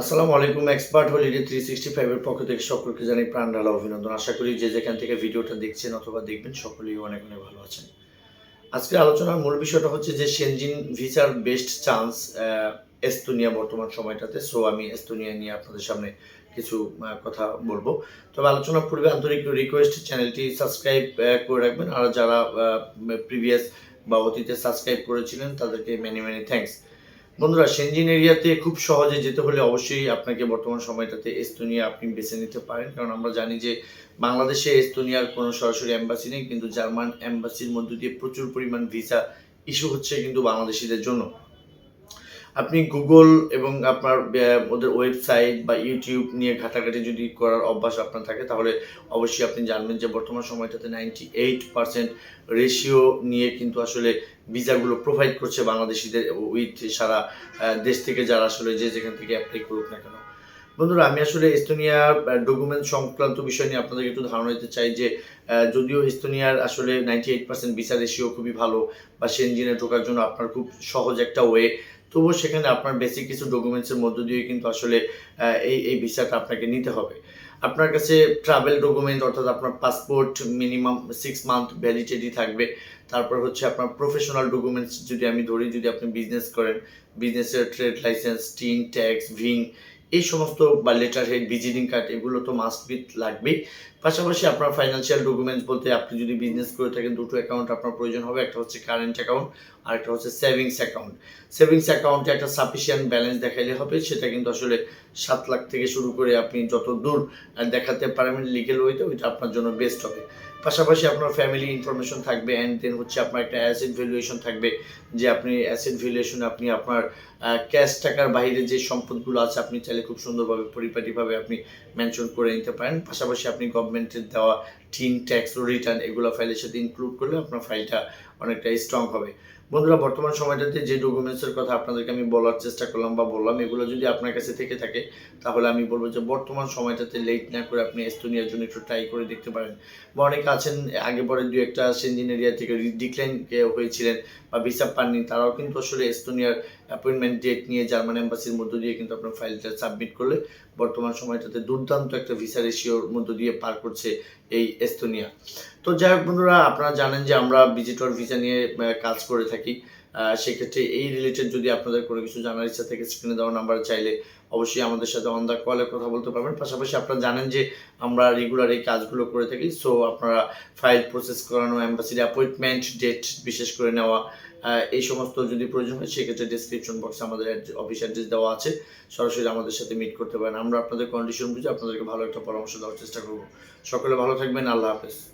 আসসালামু আলাইকুম, expert holiday three sixty ফাইভের পক্ষ থেকে সকলকে জানাই প্রাণ ঢালা অভিনন্দন। আশা করি যে যেখান থেকে ভিডিওটা দেখছেন অথবা দেখবেন, সকলেই অনেক অনেক ভালো আছেন। আজকে আলোচনার মূল বিষয়টা হচ্ছে যে সেনজিন ভিসার বেস্ট চান্স এস্তোনিয়া বর্তমান সময়টাতে। সো আমি এস্তোনিয়া নিয়ে আপনাদের সামনে কিছু কথা বলব। তবে আলোচনার পূর্বে আন্তরিক রিকোয়েস্ট চ্যানেলটি সাবস্ক্রাইব করে রাখবেন। আর যারা প্রিভিয়াস বা অতীতে সাবস্ক্রাইব করেছিলেন, তাদেরকে মেনি মেনি থ্যাঙ্কস বন্ধুরা সেনজিন এরিয়াতে খুব সহজে যেতে হলে অবশ্যই আপনাকে বর্তমান সময়টাতে এস্তোনিয়া আপনি বেছে নিতে পারেন। কারণ আমরা জানি যে বাংলাদেশে এস্তোনিয়ার কোনো সরাসরি অ্যাম্বাসি নেই, কিন্তু জার্মান অ্যাম্বাসির মধ্য দিয়ে প্রচুর পরিমাণ ভিসা ইস্যু হচ্ছে কিন্তু বাংলাদেশিদের জন্য। আপনি গুগল এবং আপনার ওদের ওয়েবসাইট বা ইউটিউব নিয়ে ঘাটাঘাটি যদি করার অভ্যাস আপনার থাকে, তাহলে অবশ্যই আপনি জানবেন যে বর্তমান সময়টাতে নাইনটি এইট পার্সেন্ট রেশিও নিয়ে কিন্তু আসলে ভিসাগুলো প্রোভাইড করছে বাংলাদেশিদের উইথ সারা দেশ থেকে যারা আসলে যে যেখান থেকে অ্যাপ্লাই করুক না কেন। বন্ধুরা, আমি আসলে এস্তোনিয়ার ডকুমেন্ট সংক্রান্ত বিষয় নিয়ে আপনাদের একটু ধারণা দিতে চাই যে যদিও এস্তোনিয়ার আসলে ninety eight percent visa ratio খুবই ভালো বা সেনজিনে ঢোকার জন্য আপনার খুব সহজ একটা ওয়ে তবুও সেখানে আপনার বেসিক কিছু ডকুমেন্টসের মধ্য দিয়ে কিন্তু আসলে এই এই ভিসাটা আপনাকে নিতে হবে। আপনার কাছে ট্রাভেল ডকুমেন্ট অর্থাৎ আপনার passport minimum six month validity থাকবে। তারপর হচ্ছে আপনার প্রফেশনাল ডকুমেন্টস যদি আমি ধরি, যদি আপনি বিজনেস করেন বিজনেসের ট্রেড লাইসেন্স টিন ট্যাক্স ভিং এই সমস্ত বা লেটার হেড ভিজিটিং কার্ড এগুলো তো মাস্ট বি লাগবেই। পাশাপাশি আপনার ফাইন্যান্সিয়াল ডকুমেন্টস বলতে আপনি যদি বিজনেস করে থাকেন, দুটো অ্যাকাউন্ট আপনার প্রয়োজন হবে, একটা হচ্ছে কারেন্ট অ্যাকাউন্ট আর একটা হচ্ছে সেভিংস অ্যাকাউন্ট সেভিংস অ্যাকাউন্টে একটা সাফিসিয়েন্ট ব্যালেন্স দেখাইলে হবে, সেটা কিন্তু আসলে সাত লাখ থেকে শুরু করে আপনি যত দূর দেখাতে পারবেন লিগেল ওয়েতে ওইটা আপনার জন্য বেস্ট হবে। পাশাপাশি আপনার ফ্যামিলি ইনফরমেশন থাকবে অ্যান্ড দেন হচ্ছে আপনার একটা অ্যাসেট ভ্যালুয়েশন থাকবে, যে আপনি অ্যাসেট ভ্যালুয়েশন আপনি আপনার ক্যাশ টাকার বাইরে যে সম্পদগুলো আছে আপনি চাইলে খুব সুন্দরভাবে পরিপাটিভাবে আপনি মেনশন করে নিতে পারেন। পাশাপাশি আপনি গভর্নমেন্টের দেওয়া টিন ট্যাক্স রিটার্ন এগুলো ফাইলের সাথে ইনক্লুড করলে আপনার ফাইলটা অনেকটা স্ট্রং হবে। বন্ধুরা, বর্তমান সময়টাতে যে ডকুমেন্টসের কথা আপনাদেরকে আমি বলার চেষ্টা করলাম বা বললাম, এগুলো যদি আপনার কাছে থেকে থাকে, তাহলে আমি বলব যে বর্তমান সময়টাতে লেট না করে আপনি এস্তোনিয়ার জন্য একটু ট্রাই করে দেখতে পারেন। বা অনেকে আছেন, আগে পরে দু একটা সেঞ্জিন এরিয়া থেকে ডিক্লাইন হয়েছিলেন বা ভিসা পাননি, তারাও কিন্তু আসলে এস্তোনিয়ার অ্যাপয়েন্টমেন্ট ডেট নিয়ে জার্মান এম্বাসির মধ্য দিয়ে কিন্তু আপনার ফাইলটা সাবমিট করলে বর্তমান সময়টাতে দুর্দান্ত একটা ভিসা রেশিওর মধ্য দিয়ে পার করছে এই এস্তোনিয়া তো যাই হোক বন্ধুরা, আপনারা জানেন যে আমরা ভিজিটর ভিসা নিয়ে কাজ করে থাকি। সেক্ষেত্রে এই রিলেটেড যদি আপনাদের কোনো কিছু জানার ইচ্ছা থেকে স্ক্রিনে দেওয়া নাম্বার চাইলে অবশ্যই আমাদের সাথে অন দ্য কলে কথা বলতে পারবেন। পাশাপাশি আপনারা জানেন যে আমরা রেগুলার এই কাজগুলো করে থাকি সো আপনারা ফাইল প্রসেস করানো অ্যাম্বাসির অ্যাপয়েন্টমেন্ট ডেট বিশেষ করে নেওয়া এই সমস্ত যদি প্রয়োজন হয়, সেক্ষেত্রে ডিসক্রিপশন বক্সে আমাদের অফিস অ্যাড্রেস দেওয়া আছে। সরাসরি আমাদের সাথে মিট করতে পারেন। আমরা আপনাদের কন্ডিশন বুঝে আপনাদেরকে ভালো একটা পরামর্শ দেওয়ার চেষ্টা করব। সকলে ভালো থাকবেন। আল্লাহ হাফেজ।